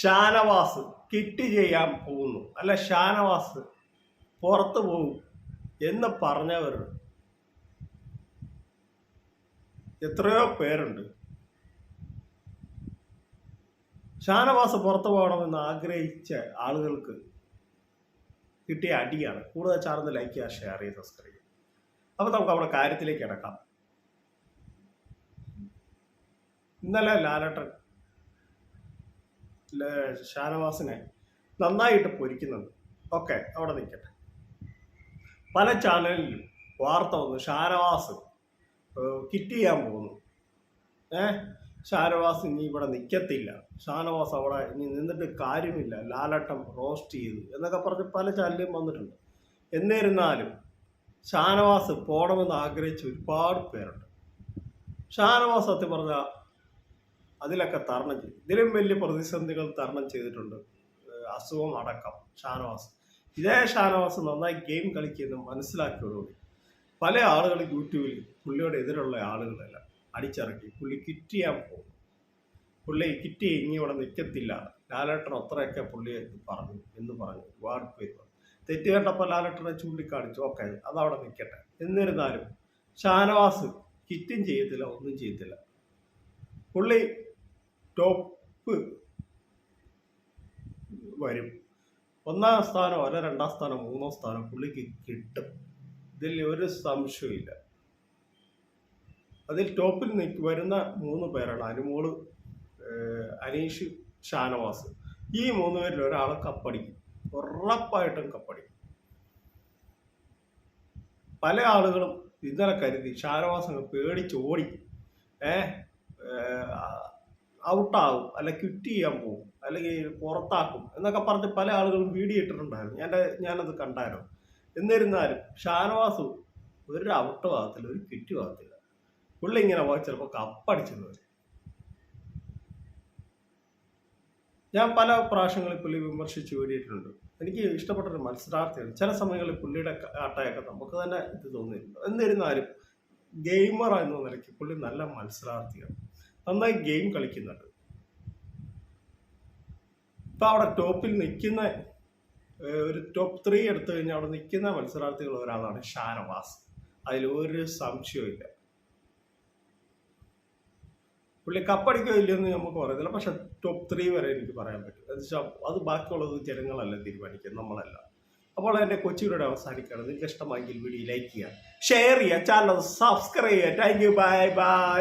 ഷാനവാസ് കിട്ടി ചെയ്യാൻ പോകുന്നു. അല്ല ഷാനവാസ് പുറത്തു പോകും എന്ന് പറഞ്ഞവർ എത്രയോ പേരുണ്ട്. ഷാനവാസ് പുറത്തു പോകണമെന്ന് ആഗ്രഹിച്ച ആളുകൾക്ക് കിട്ടിയ അടിയാണ്. കൂടുതൽ ചാർന്ന് ലൈക്ക് ചെയ്യുക ഷെയർ ചെയ്ത് സബ്സ്ക്രൈബ് ചെയ്യുക. അപ്പോൾ നമുക്ക് നമ്മുടെ കാര്യത്തിലേക്ക് കിടക്കാം. ഇന്നലെ ലാലട്ടൻ ഷാനവാസിനെ നന്നായിട്ട് പൊരിക്കുന്നത്. ഓക്കെ അവിടെ നിൽക്കട്ടെ. പല ചാനലിലും വാർത്ത വന്നു ഷാനവാസ് കിറ്റ് ചെയ്യാൻ പോകുന്നു. ഏ ഷാനവാസ് ഇനി ഇവിടെ നിൽക്കത്തില്ല. ഷാനവാസ് അവിടെ ഇനി നിന്നിട്ട് കാര്യമില്ല. ലാലട്ടം റോസ്റ്റ് ചെയ്തു എന്നൊക്കെ പറഞ്ഞ് പല ചാനലിലും വന്നിട്ടുണ്ട്. എന്നിരുന്നാലും ഷാനവാസ് പോകണമെന്ന് ആഗ്രഹിച്ച ഒരുപാട് പേരുണ്ട്. ഷാനവാസ് സത്യം പറഞ്ഞാൽ അതിലൊക്കെ തരണം ചെയ്തു. ഇതിലും വലിയ പ്രതിസന്ധികൾ തരണം ചെയ്തിട്ടുണ്ട് അസുഖം അടക്കം ഷാനവാസ്. ഇതേ ഷാനവാസ് നന്നായി ഗെയിം കളിക്കുന്നു മനസ്സിലാക്കിയതോടുകൂടി പല ആളുകൾ യൂട്യൂബിൽ പുള്ളിയുടെ എതിരുള്ള ആളുകളെല്ലാം അടിച്ചിറക്കി പുള്ളി കിറ്റ് ചെയ്യാൻ പോകും പുള്ളി കിറ്റ് ഇനി ഇവിടെ നിൽക്കത്തില്ല ലാലേട്ടൻ അത്രയൊക്കെ പുള്ളിയെ പറഞ്ഞു എന്ന് പറഞ്ഞു ഒരുപാട് പേര് പറഞ്ഞു. തെറ്റ് കണ്ടപ്പോൾ ലാലേട്ടനെ ചൂണ്ടിക്കാണിച്ചു ഓക്കെ അതവിടെ നിൽക്കട്ടെ എന്നിരുന്നാലും ഷാനവാസ് കിറ്റും ചെയ്യത്തില്ല ഒന്നും ചെയ്യത്തില്ല. പുള്ളി ടോപ്പ് വരും. ഒന്നാം സ്ഥാനം അല്ല രണ്ടാം സ്ഥാനം മൂന്നാം സ്ഥാനം പുള്ളിക്ക് കിട്ടും. ഇതിൽ ഒരു സംശയമില്ല അതിൽ ടോപ്പിൽ വരുന്ന മൂന്ന് പേരാണ് അനുമോൾ അനീഷ് ഷാനവാസ്. ഈ മൂന്ന് പേരിൽ ഒരാൾ കപ്പടിക്കും. ഉറപ്പായിട്ടും കപ്പടിക്കും. പല ആളുകളും ഇന്നലെ കരുതി ഷാനവാസ് പേടിച്ചോടി ഏഹ് ഔട്ടാകും അല്ലെ ക്വിറ്റ് ചെയ്യാൻ പോകും അല്ലെങ്കിൽ പുറത്താക്കും എന്നൊക്കെ പറഞ്ഞ് പല ആളുകളും വീഡിയോ ഇട്ടിട്ടുണ്ടായിരുന്നു. ഞാൻ ഞാനത് കണ്ടായിരുന്നു. എന്നിരുന്നാലും ഷാനവാസ് ഒരു ഔട്ട് ആകത്തില്ല ഒരു ക്വിറ്റ് ആകത്തില്ല പുള്ളി ഇങ്ങനെ പോയി ചിലപ്പോൾ കപ്പടിച്ചെന്ന് വരും ഞാൻ പല പ്രാവശ്യങ്ങളിൽ പുള്ളി വിമർശിച്ച് വേണ്ടിയിട്ടുണ്ട് എനിക്ക് ഇഷ്ടപ്പെട്ട ഒരു മത്സരാർത്ഥിയാണ്. ചില സമയങ്ങളിൽ പുള്ളിയുടെ ആട്ടയൊക്കെ നമുക്ക് തന്നെ ഇത് തോന്നിയിട്ടുണ്ട്. എന്നിരുന്നാലും ഗെയിമർ എന്ന നിലയ്ക്ക് പുള്ളി നല്ല മത്സരാർത്ഥിയാണ്. നന്നായി ഗെയിം കളിക്കുന്നുണ്ട്. ഇപ്പൊ അവിടെ ടോപ്പിൽ നിൽക്കുന്ന ഒരു ടോപ്പ് ത്രീ എടുത്തു കഴിഞ്ഞാൽ അവിടെ നിൽക്കുന്ന മത്സരാർത്ഥികൾ ഒരാളാണ് ഷാനവാസ്. അതിൽ ഒരു സംശയവും പുള്ളി കപ്പടിക്കോ ഇല്ലയെന്ന് നമുക്ക് പറയത്തില്ല. പക്ഷെ ടോപ്പ് ത്രീ വരെ എനിക്ക് പറയാൻ പറ്റും. എന്ന് വെച്ചാൽ അത് ബാക്കിയുള്ളത് ജനങ്ങളല്ല തീരുമാനിക്കുക നമ്മളല്ല. അപ്പോൾ എന്റെ കൊച്ചിയുടെ അവസാനിക്കുകയാണ്. നിങ്ങൾക്ക് ഇഷ്ടമായെങ്കിൽ വീഡിയോ ലൈക്ക് ചെയ്യുക ഷെയർ ചെയ്യുക ചാനൽ സബ്സ്ക്രൈബ് ചെയ്യുക. Thank you bye bye